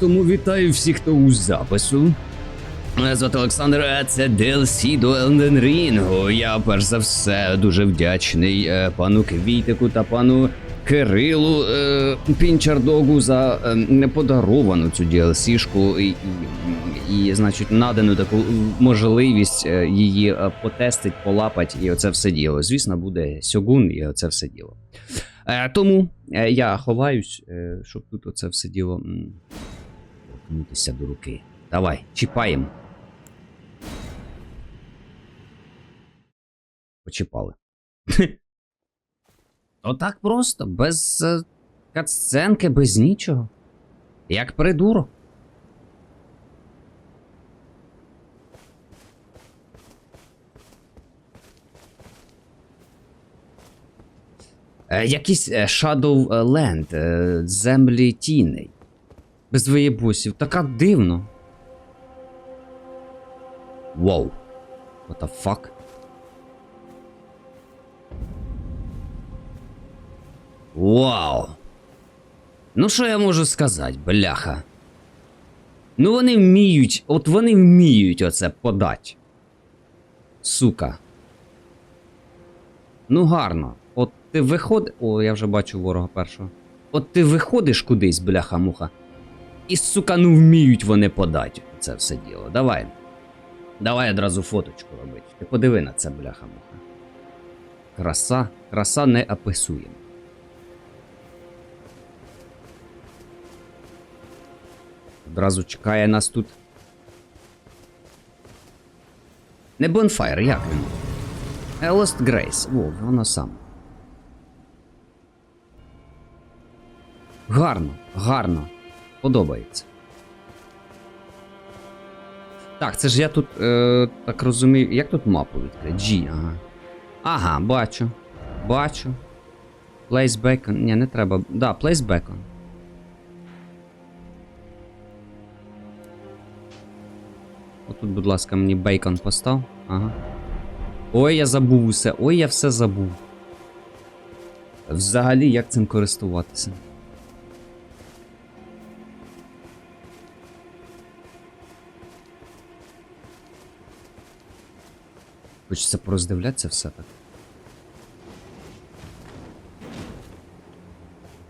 Тому вітаю всіх, хто у запису. Мене звати Олександр, а це DLC до Elden Ring. Я перш за все дуже вдячний е, пану Квітику та пану Кирилу е, Пінчардогу за е, неподаровану цю DLC-шку і, і, і, значить, надану таку можливість е, її потестить, полапать, і оце все діло. Звісно, буде сьогун і оце все діло. Е, тому е, я ховаюсь, е, щоб тут оце все діло торкнутися до руки. Давай, чіпаємо. Почіпали. Отак просто, без катсценки, без нічого. Як придурок. Якийсь е, Shadowland, е, землі тіней. Без виєбусів. Така дивно. Воу. What the fuck? Вау. Ну, що я можу сказати, бляха? Ну, вони вміють, от вони вміють оце подать. Сука. Ну, гарно. От ти виходиш. О, я вже бачу ворога першого. От ти виходиш кудись, бляха-муха. І, сука, ну вміють вони подати це все діло. Давай. Давай одразу фоточку робити. Ти подиви на це, бляха-муха. Краса, краса не описує. Одразу чекає нас тут. Не Bonfire, як він? Е, Lost Grace. Во, воно саме. Гарно, гарно. Подобається. Так, це ж я тут е, так розумію. Як тут мапу відкрити? G, ага. Ага, бачу. Бачу. Place bacon. Ні, не треба. Да, place bacon. Отут, будь ласка, мені бейкон постав. Ага. Ой, я забув усе. Ой, я все забув. Взагалі, як цим користуватися? Хочеться пороздивлятися все так.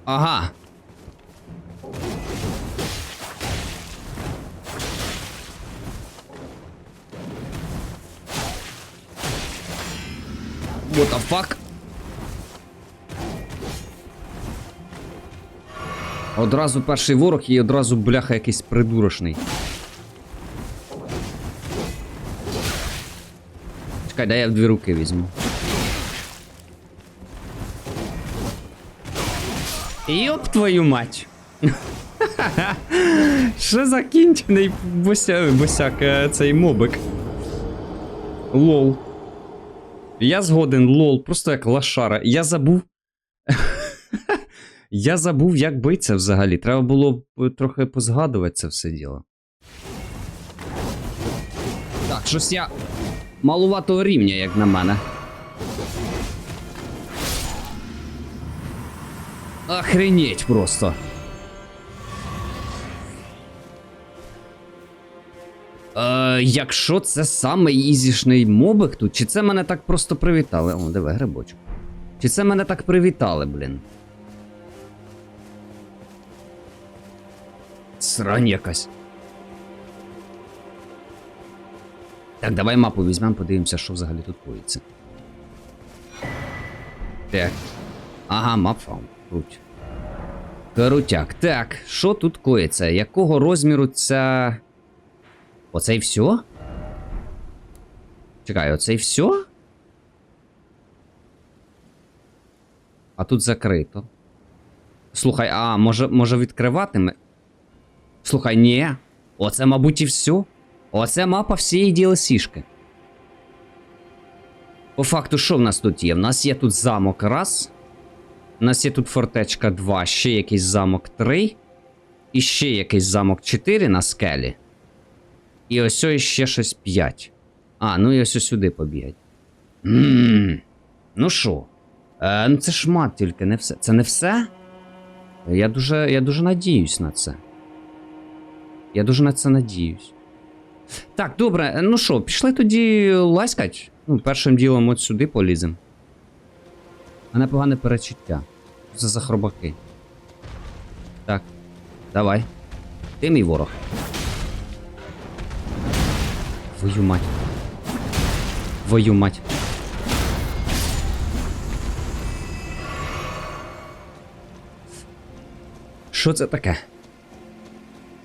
Ага. What the fuck? Одразу перший ворог і одразу бляха якийсь придурошний. Чекай, дай я в дві руки візьму. Йоп твою мать! Що за кінчений бося, босяк е, цей мобик? Лол. Я згоден, лол, просто як лашара. Я забув. Я забув, як биться взагалі. Треба було трохи позгадувати це все діло. Так, щось я малуватого рівня, як на мене. Охренеть просто. Е, якщо це самий ізішний мобик тут, чи це мене так просто привітали? О, диви, грибочок. Чи це мене так привітали, блін? Срань якась. Так, давай мапу візьмемо, подивимося, що взагалі тут коїться. Так. Ага, found. Круть. Крутяк. Так, що тут коїться? Якого розміру ця. Оце і все? Чекай, оце і все? А тут закрито. Слухай, а може, може відкриватиме? Слухай, ні. Оце, мабуть, і все. Оце мапа всієї DLC-шки. По факту, що в нас тут є? В нас є тут замок раз. У нас є тут фортечка 2, ще якийсь замок 3. І ще якийсь замок 4 на скелі. І ось ось ще щось 5. А, ну і ось ось сюди побігать. Ммм. Ну що? Е, ну це шмат тільки, не все. Це не все? Я дуже, я дуже надіюсь на це. Я дуже на це надіюсь. Так, добре, е, ну що, пішли тоді ласкать. Ну, першим ділом от сюди полізем. А непогане перечуття. Це за хробаки. Так, давай. Ти мій ворог. Твою мать. Твою мать. Що це таке?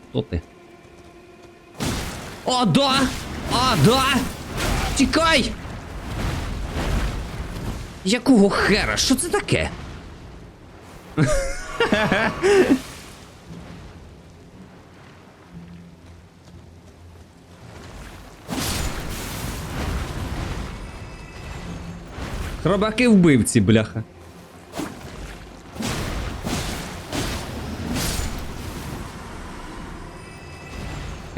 Хто ти? О, да! А, да! Тікай! Якого хера? Що це таке? Хробаки вбивці, бляха.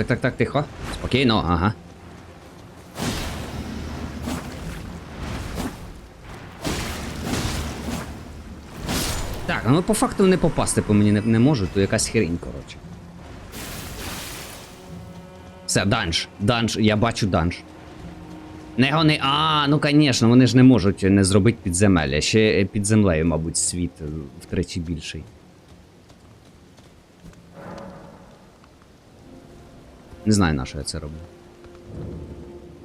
Так, так, так, тихо. Спокійно, ага. Так, ну по факту не попасти по мені не, не можу, то якась херінь, коротше. Все, данж. Данж, я бачу данж. Не гони. А, ну звісно, вони ж не можуть не зробити підземелля. Ще під землею, мабуть, світ втричі більший. Не знаю, на що я це роблю.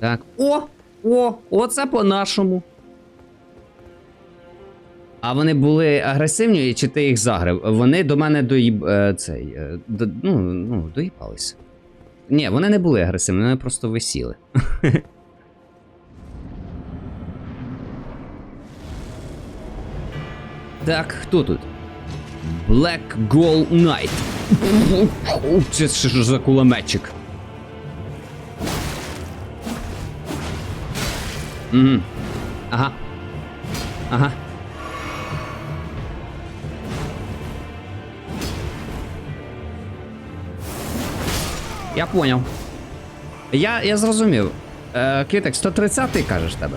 Так. О! О! Оце по-нашому. А вони були агресивні, чи ти їх загрив? Вони до мене доїб... е, цей. е, до... ну, ну, доїбалися. Ні, вони не були агресивні, вони просто висіли. Так, хто тут? Black Gold Knight. Це ж за кулеметчик? Угу. Ага. Ага. Я понял. Я, я зрозумів. Е, Квітик, 130 ти кажеш тебе.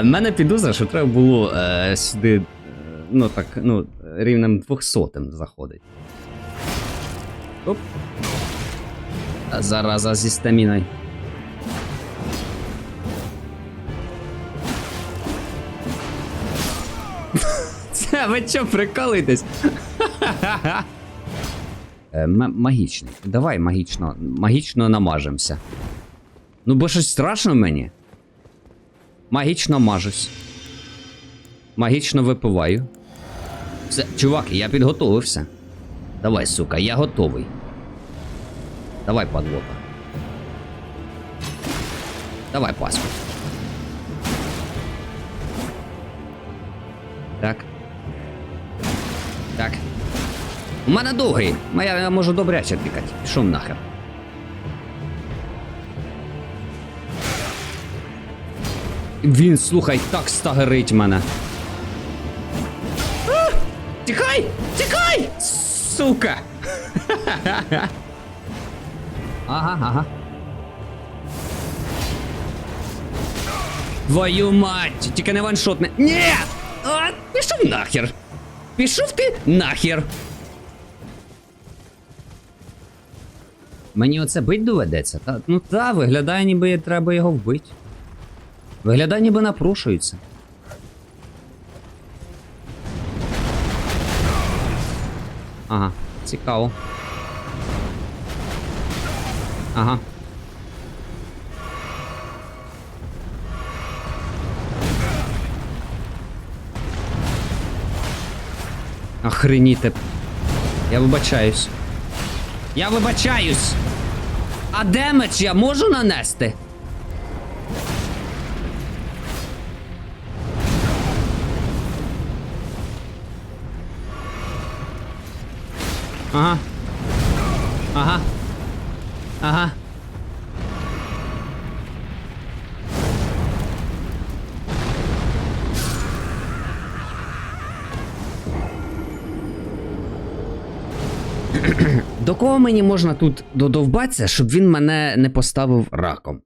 У мене підозра, що треба було е, сюди, е, ну так, ну, рівнем 200 заходить. Оп. Зараза зі стаміною. Це ви чо прикалуєтесь? Е, м- магічний. Давай магічно, магічно намажемося. Ну, бо щось страшно мені. Магічно мажусь. Магічно випиваю. Все, чувак, я підготовився. Давай, сука, я готовий. Давай, падлота. Давай, паспорт. Так. Так. У мене довгий. Моя я можу добряче тикати. Пішов нахер. Він, слухай, так стагерить мене. А! Тікай! Тікай! Сука! Ага, ага. Твою мать! Тільки не ваншотне. Ні! А, пішов нахер! Пішов ти нахер! Мені оце бить доведеться? Та, ну та, виглядає, ніби треба його вбити. Виглядає, ніби напрошується. Ага, цікаво. Ага. Охреніте. Я вибачаюсь. Я вибачаюсь. А демедж я можу нанести? Мені можна тут додовбатися, щоб він мене не поставив раком?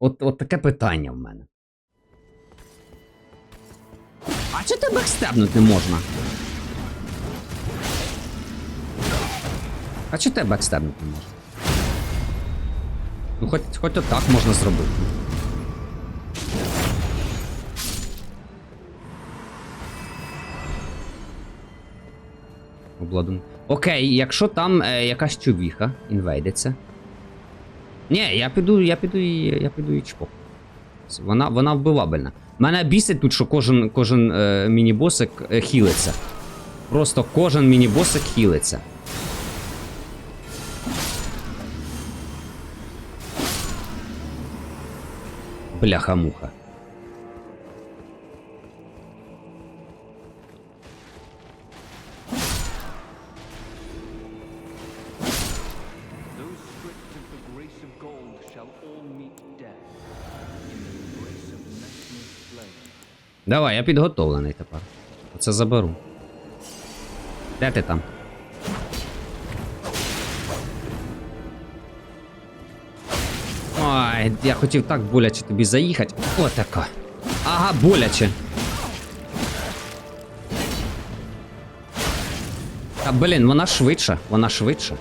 От, от таке питання в мене. А чи тебе стебнути можна? А чи тебе бекстебнути можна? Ну, хоч, хоч отак можна зробити. Обладун. Окей, якщо там е, якась чувіха інвейдиться. Ні, я піду, я піду і я піду і чпок. Вона, вона вбивабельна. Мене бісить тут, що кожен, кожен е, міні-босик е, хілиться. Просто кожен міні-босик хілиться. Бляха-муха. Давай, я підготовлений тепер. Оце заберу. Де ти там? Ой, я хотів так боляче тобі заїхати. Отако. Ага, боляче. Та блін, вона швидша, вона швидша.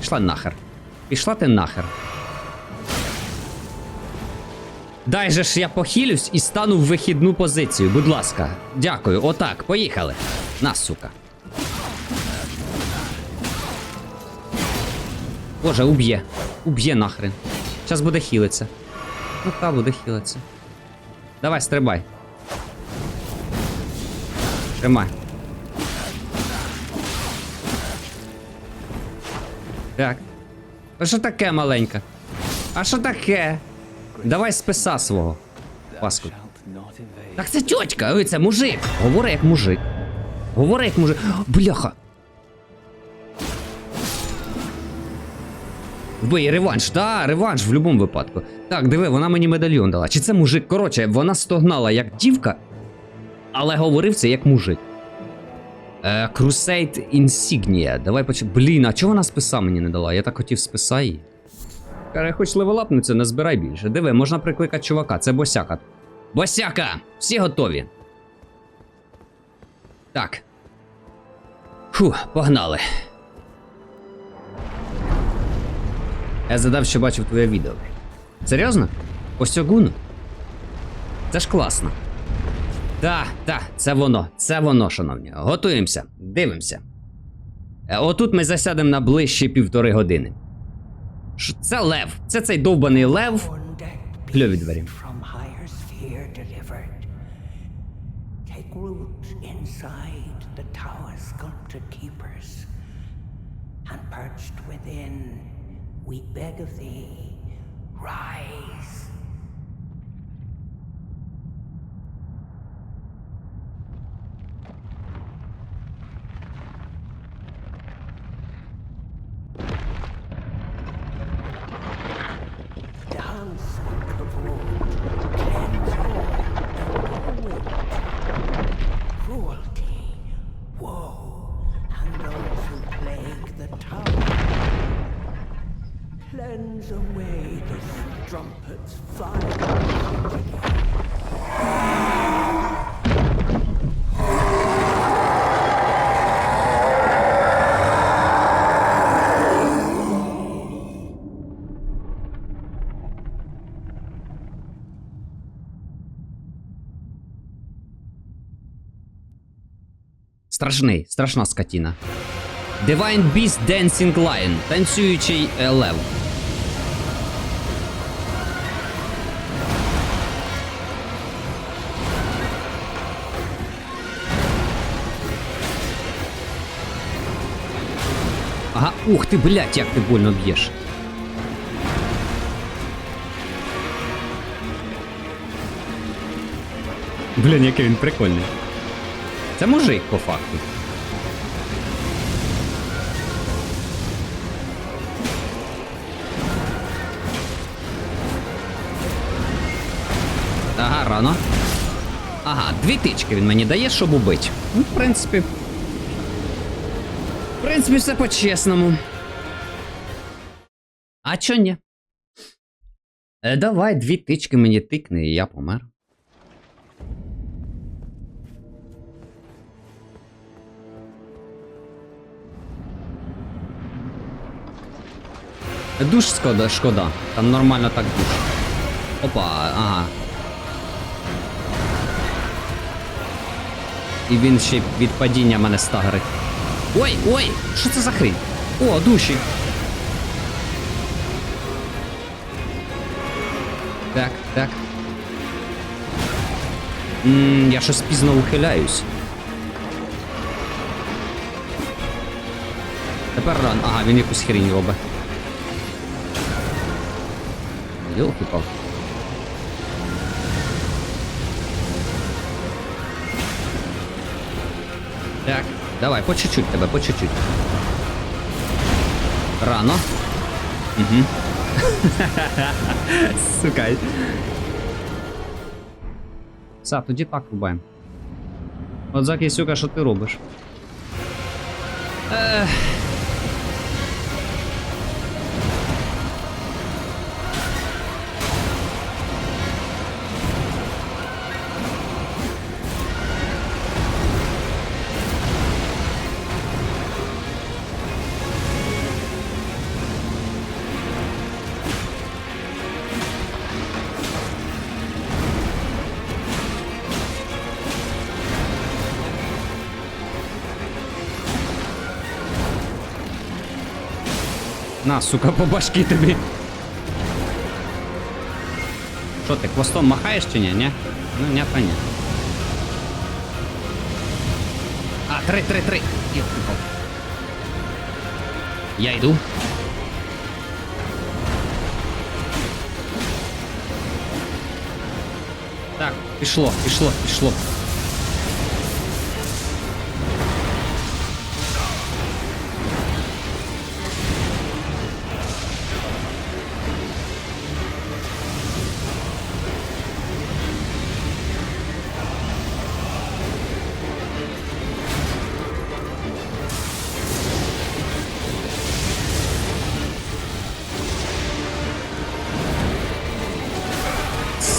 Пішла нахер. Пішла ти нахер. Дай же ж я похилюсь і стану в вихідну позицію, будь ласка. Дякую. Отак, поїхали. На, сука. Боже, уб'є. Уб'є нахрен. Зараз буде хілиться. Ну та буде хілиться. Давай, стрибай. Тримай. Так. А що таке маленька? А що таке? Давай списа свого. Паску. Так це тьотька, ой, це мужик. Говори як мужик. Говори як мужик. Бляха. Вбий, реванш, та, реванш в будь-якому випадку. Так, диви, вона мені медальйон дала. Чи це мужик? Коротше, вона стогнала як дівка, але говорив це як мужик. Е, Crusade Insignia. Давай поч... Блін, а чого вона списа мені не дала? Я так хотів списа її. Каже, хоч левелапнуться, не збирай більше. Диви, можна прикликати чувака, це босяка. Босяка! Всі готові. Так. Фу, погнали. Я задав, що бачив твоє відео. Серйозно? Осьогуну? Це ж класно. Так, так, це воно, це воно, шановні. Готуємося, дивимося. Е, Отут ми засядемо на ближчі півтори години. Ш- Це лев. Це цей довбаний лев. Кльові двері. and perched within, we beg of thee, rise. Страшний, страшна скотіна. Divine Beast Dancing Lion. Танцюючий е, лев. Ага, ух ти, блядь, як ти больно б'єш. Блін, який він прикольний. Це мужик по факту. Ага, рано. Ага, дві тички він мені дає, щоб убити. Ну, в принципі. В принципі, все по-чесному. А чо ні? Е, давай, дві тички мені тикни, і я помер. Душ шкода, шкода. Там нормально так душ. Опа, ага. І він ще від падіння мене стагрить. Ой, ой! Що це за хрінь? О, душі. Так, так. Ммм, я щось пізно ухиляюсь. Тепер ран. Ага, він якусь хрінь робить. Йолки палки Так, давай, по чуть-чуть тебе, по чуть-чуть. Рано. Угу. Сука. Са, тоді так рубаємо. От Закі, сука, що ти робиш? Ех. На, сука, по башки тобі. Що ти, хвостом махаєш чи ні? Ні? Ну, ні, та ні. А, три, три, три. Йо-хо. Я йду. Так, пішло, пішло, пішло.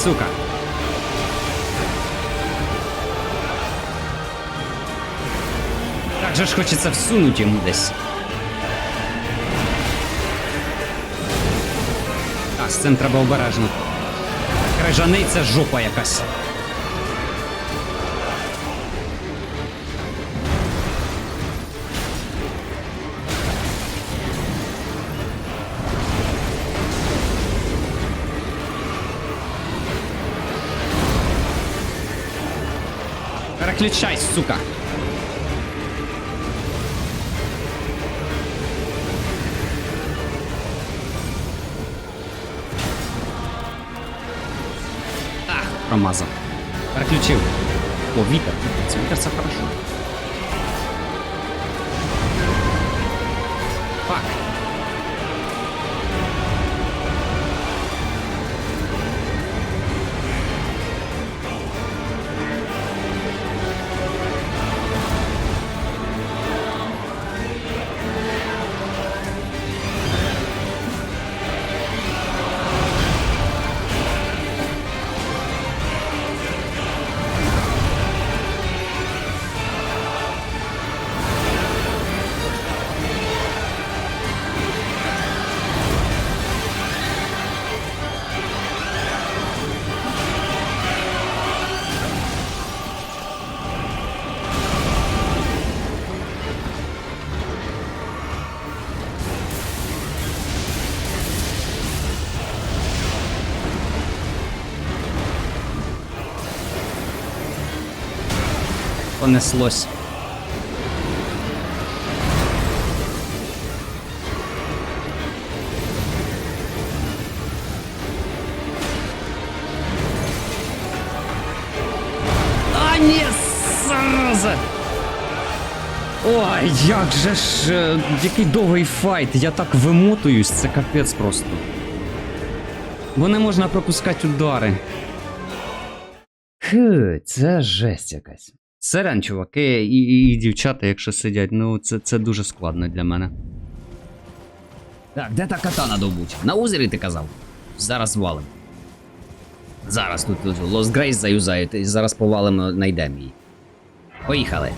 Сука. Так же ж хочется всунуть ему десь. Так, з цим треба обережно. Крижаний жопа якась. Переключай, сука. Ах, промазав. Переключив. О, вітер. Це вітер це хорошо. Понеслось. А! Ой, як же ж, е, який довгий файт, я так вимотуюсь, це капець просто. Бо не можна пропускати удари. Хе, це жесть якась. Сирен, чуваки, і, і, і дівчата, якщо сидять, ну це, це дуже складно для мене. Так, де та катана добуть? На озері ти казав? Зараз валим. Зараз тут, Лос Грейс заюзають, і зараз повалимо, найдемо її. Поїхали.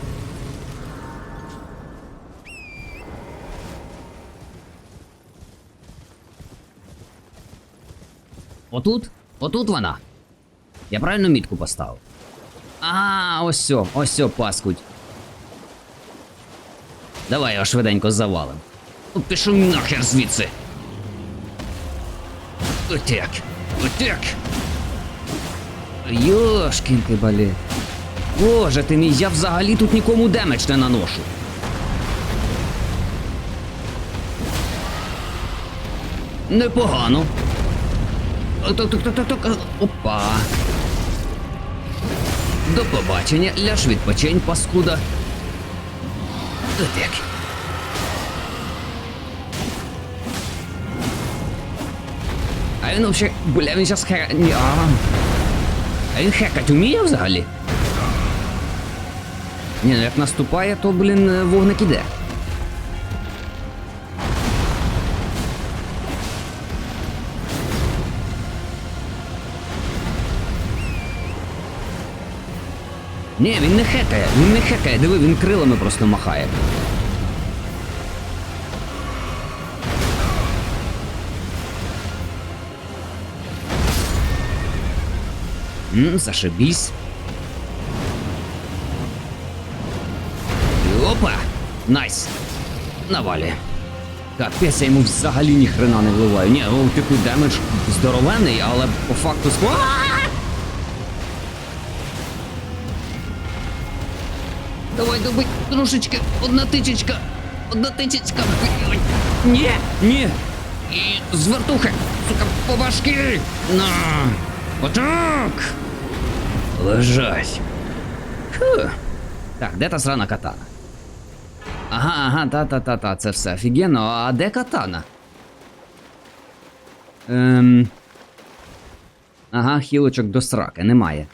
Отут? Отут вона. Я правильно мітку поставив? А, ось сьо, ось сьо, паскудь. Давай його швиденько завалим. Ну, пішов нахер звідси. Отак. Отак. Йошкін ти балі. Боже ти мій, я взагалі тут нікому демедж не наношу. Непогано. Так, так, так, так, так. Опа. До побачення, ляж відпочинь, паскуда. Так. А він вообще, бля, він хека... Ні, а. а він хекать уміє взагалі? Ні, ну як наступає, то, блін, вогник іде. Ні, він не хекає, він не хекає, диви, він крилами просто махає. М, зашибісь. Опа! Найс! Навалі. Капець, я йому взагалі ні хрена не вливаю. Ні, ну типу демедж здоровенний, але по факту А! Давай, давай, трошечки, одна тичечка, одна тичечка. Ні, ні. І з вертухи, сука, по башки. На. Отак. Лежать. Фу. Так, де та срана катана? Ага, ага, та-та-та-та, це все офігенно. А де катана? Ем... Ага, хілочок до сраки, немає.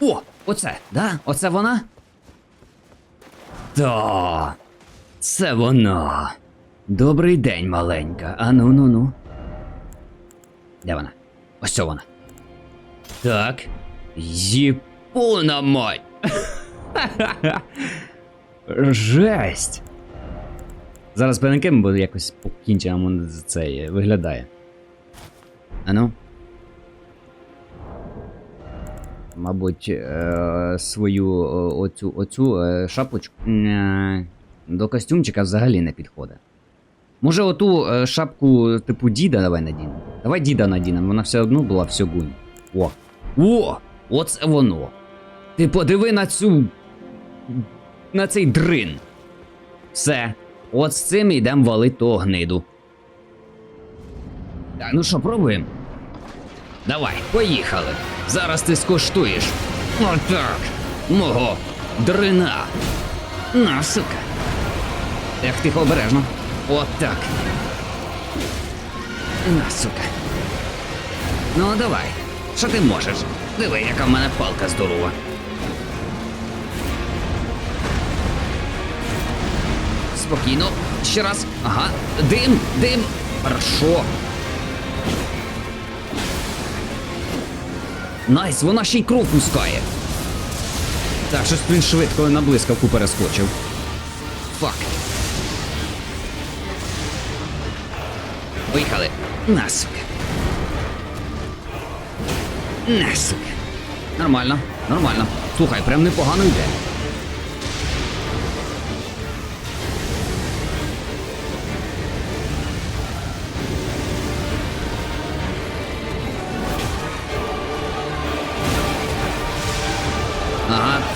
О, оце, да? Оце вона? Та, це вона. Добрий день, маленька. А ну ну ну. Де вона? Ось це вона. Так. Єпона мать. Жесть. Зараз перенким буде якось покінчено це е, виглядає. Ану. Мабуть, е, свою е, оцю, оцю е, шапочку до костюмчика взагалі не підходить. Може, оту шапку типу діда давай надінемо. Давай діда надінемо, вона все одно була все гунь. О! О! Оце воно! Ти подиви на цю. на цей дрин. Все. От з цим йдемо валить того гниду. Так, ну що, пробуємо? Давай, поїхали. Зараз ти скуштуєш. Отак. Мого дрина. На, сука. Ех, тихо обережно. Отак. На, сука. Ну, давай. Що ти можеш? Диви, яка в мене палка здорова. Спокійно. Ще раз. Ага. Дим, дим. Хорошо. Найс, вона ще й кров пускає. Так, щось він швидко на блискавку перескочив. Фак. Виїхали. Насук. Насук. Нормально, нормально. Слухай, прям непогано йде.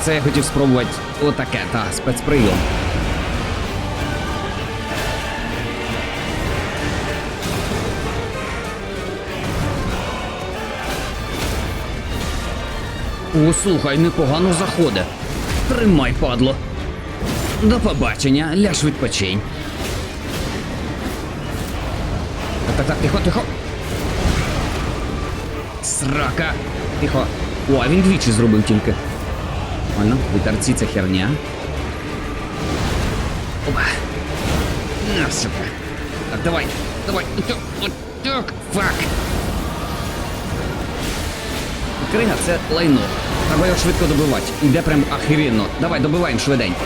Це я хотів спробувати отаке, та, спецприйом. О, слухай, непогано заходить. Тримай, падло. До побачення, ляж відпочинь. Так, так, так, тихо, тихо. Срака. Тихо. О, а він двічі зробив тільки. Вітерці це херня. Опа. На, сука. Так, давай, давай. Отак, отак, фак. Крига це лайно. Треба його швидко добивати. Іде прям ахіренно. Давай, добиваємо швиденько.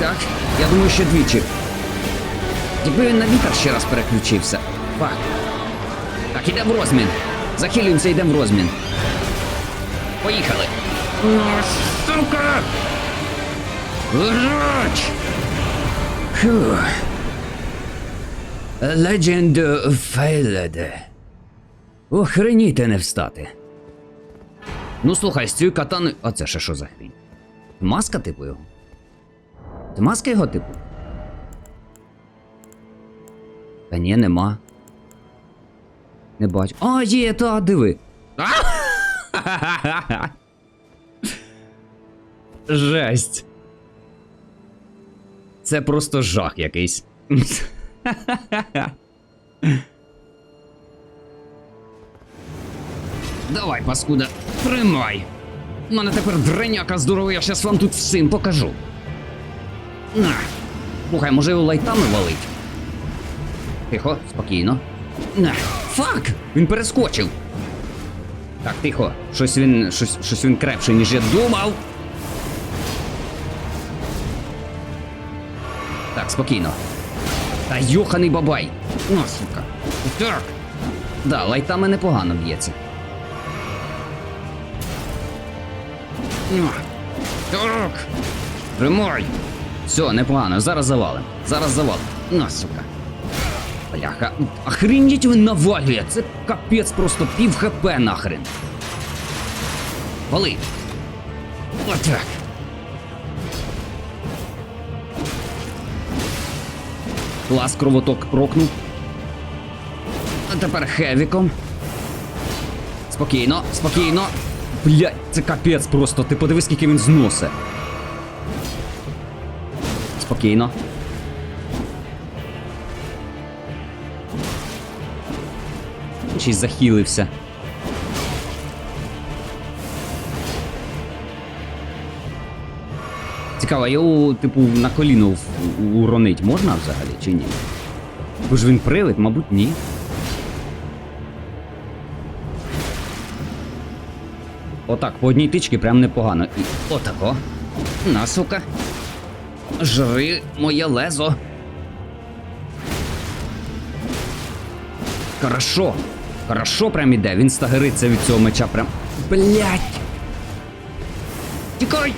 Так, я думаю, ще двічі. Якби він на вітер ще раз переключився. Фак. Так, ідемо в розмін. Захилюємося, йдемо в розмін. Поїхали. О, сука! Грач! Фух. Legend failed. Охреніти не встати. Ну слухай, з цією катаною. А це ще що за хрінь? Маска типу його? Це маска його типу? Та ні, нема. Не бачу. А, є, та, диви. Жесть. Це просто жах якийсь. Давай, паскуда, тримай. У мене тепер дреняка здоровий, я щас вам тут всім покажу. На. Слухай, може його лайтами валить? Тихо, спокійно. Фак! Він перескочив. Так, тихо. Щось він. Щось, щось він крепше, ніж я думав. Так, спокійно. Та йоханий бабай. Ну, сука. Так. Да, лайтами непогано б'ється. Ну, Так. Тримай. Все, непогано, зараз завалим. Зараз завалим. На, сука. Бляха. Охреніть він навалює. Це капець просто пів хп нахрен. Вали. Отак. Клас кровоток прокнув. А тепер хевіком. Спокійно, спокійно. Блять, це капець просто. Ти подиви, скільки він зносить. Спокійно. Ще захилився. Цікаво, його, типу, на коліно уронить можна взагалі чи ні? Бо ж він привид, мабуть, ні. Отак, по одній тичці прям непогано. І отако. На, сука. Жри моє лезо. Хорошо. Хорошо прям іде. Він стагериться від цього меча прям. Блять. Тікай!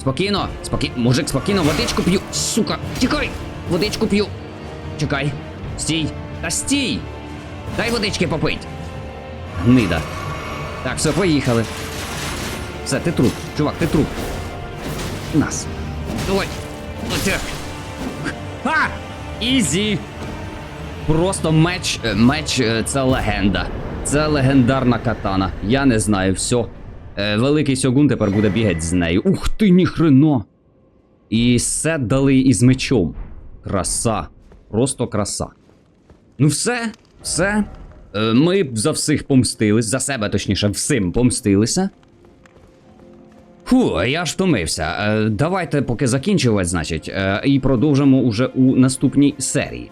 Спокійно, спокійно. Мужик, спокійно, водичку п'ю. Сука, тікай! Водичку п'ю. Чекай. Стій. Та стій! Дай водички попить. Гнида. Так, все, поїхали. Все, ти труп. Чувак, ти труп. Нас. Давай. Отак. Ха! Ізі! Просто меч. е, Меч е, це легенда. Це легендарна катана. Я не знаю, все. Великий Сьогун тепер буде бігати з нею. Ух ти, ніхрено! І сет дали із мечом. Краса. Просто краса. Ну, все, все. Е, Ми за всіх помстились, за себе точніше, всім помстилися. Фу, я ж втомився. Давайте поки закінчувати, значить, і продовжимо уже у наступній серії.